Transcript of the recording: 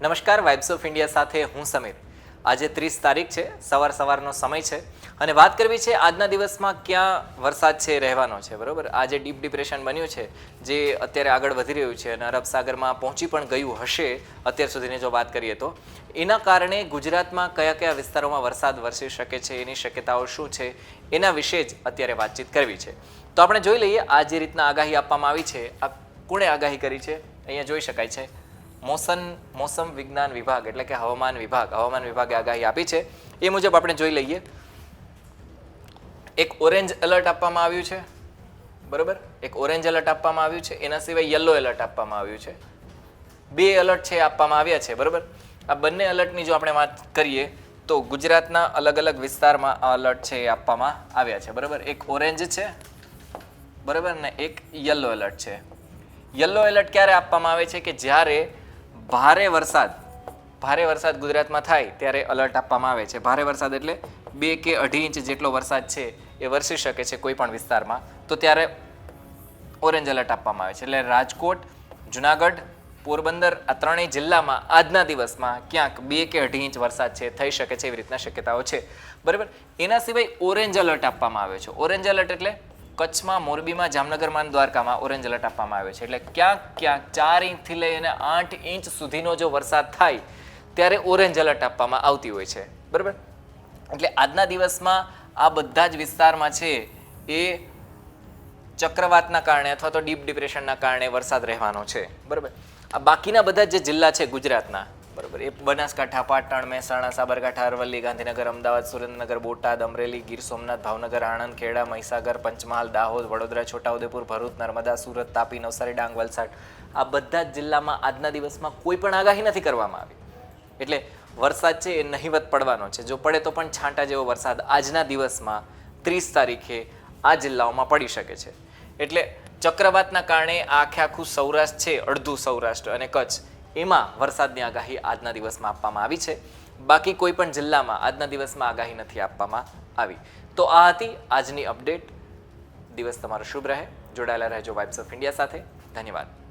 નમસ્કાર vibes of India સાથે હું સમીર. આજે ત્રીસ તારીખ છે, સવાર સવારનો સમય છે અને વાત કરવી છે આજના દિવસમાં ક્યાં વરસાદ છે, રહેવાનો છે, બરોબર? આજે ડીપ ડિપ્રેશન બન્યું છે, જે અત્યારે આગળ વધી રહ્યું છે અને અરબ સાગરમાં પહોંચી પણ ગયું હશે અત્યાર સુધીની જો વાત કરીએ તો, એના કારણે ગુજરાતમાં કયા કયા વિસ્તારોમાં વરસાદ વરસી શકે છે, એની શક્યતાઓ શું છે, એના વિશે જ અત્યારે વાતચીત કરવી છે. તો આપણે જોઈ લઈએ આ જે રીતના આગાહી આપવામાં આવી છે, આ કોણે આગાહી કરી છે? અહીંયા જોઈ શકાય છે. મોસમ મોસમ વિજ્ઞાન વિભાગ, એટલે કે હવામાન વિભાગ. હવામાન વિભાગે આગાહી આપી છે. એ મુજબ આપણે જોઈ લઈએ. એક ઓરેન્જ એલર્ટ આપવામાં આવ્યું છે. બરોબર? એક ઓરેન્જ એલર્ટ આપવામાં આવ્યું છે. એના સિવાય યલો એલર્ટ આપવામાં આવ્યું છે. બે એલર્ટ છે આપવામાં આવ્યા છે. બરોબર? આ બંને એલર્ટની જો આપણે વાત કરીએ, તો ગુજરાતના અલગ અલગ વિસ્તારમાં આ એલર્ટ છે એ આપવામાં આવ્યા છે. બરોબર? એક ઓરેન્જ છે. બરોબર? ને એક યલો એલર્ટ છે. યલો એલર્ટ ક્યારે આપવામાં આવે છે કે જ્યારે ભારે વરસાદ ભારે વરસાદ ગુજરાતમાં થાય ત્યારે અલર્ટ આપવામાં આવે છે. ભારે વરસાદ એટલે બે કે અઢી ઇંચ જેટલો વરસાદ છે એ વરસી શકે છે કોઈ પણ વિસ્તારમાં. તો ત્યારે ઓરેન્જ એલર્ટ આપવામાં આવે છે. એટલે રાજકોટ, જુનાગઢ, પોરબંદર આ ત્રણેય જિલ્લામાં આજના દિવસમાં ક્યાંક બે કે અઢી ઇંચ વરસાદ છે, થઈ શકે છે એવી રીતના શક્યતાઓ છે. બરાબર? એના સિવાય ઓરેન્જ એલર્ટ આપવામાં આવે છે. ઓરેન્જ એલર્ટ એટલે કચ્છમાં મોરબીમાં જામનગરમાં દ્વારકામાં ઓરેન્જ એલર્ટ આપવામાં આવે છે. એટલે ક્યાંક ક્યાંક ચાર ઇંચથી લઈને આઠ ઇંચ સુધીનો જો વરસાદ થાય, ત્યારે ઓરેન્જ એલર્ટ આપવામાં આવતી હોય છે. બરાબર? એટલે આજના દિવસમાં આ બધા જ વિસ્તારમાં છે એ ચક્રવાતના કારણે અથવા તો ડીપ ડિપ્રેશનના કારણે વરસાદ રહેવાનો છે. બરાબર? આ બાકીના બધા જે જિલ્લા છે ગુજરાતના બરાબર. એ બનાસકાંઠા, પાટણ, મહેસાણા, સાબરકાંઠા, અરવલ્લી, ગાંધીનગર, અમદાવાદ, સુરેન્દ્રનગર, બોટાદ, અમરેલી, ગીર સોમનાથ, ભાવનગર આણંદ ખેડા મહીસાગર, પંચમહાલ, દાહોદ, વડોદરા, છોટાઉદેપુર, ભરૂચ, નર્મદા, સુરત, તાપી, નવસારી ડાંગ વલસાડ આ બધા જ જિલ્લામાં આજના દિવસમાં કોઈ પણ આગાહી નથી કરવામાં આવી. એટલે વરસાદ છે એ નહીવત પડવાનો છે. જો પડે તો પણ છાંટા જેવો વરસાદ આજના દિવસમાં ત્રીસ તારીખે આ જિલ્લાઓમાં પડી શકે છે. એટલે ચક્રવાતના કારણે આખે આખું સૌરાષ્ટ્ર છે, અડધું સૌરાષ્ટ્ર અને કચ્છ. એમાં વરસાદની આગાહી આજના દિવસમાં આપવામાં આવી છે. બાકી કોઈ પણ જિલ્લામાં આજના દિવસમાં આગાહી નથી આપવામાં આવી. તો આ હતી આજની અપડેટ. દિવસ તમારો શુભ રહે. જોડાયેલા રહેજો વાઇબ્સ ઓફ ઇન્ડિયા સાથે. ધન્યવાદ.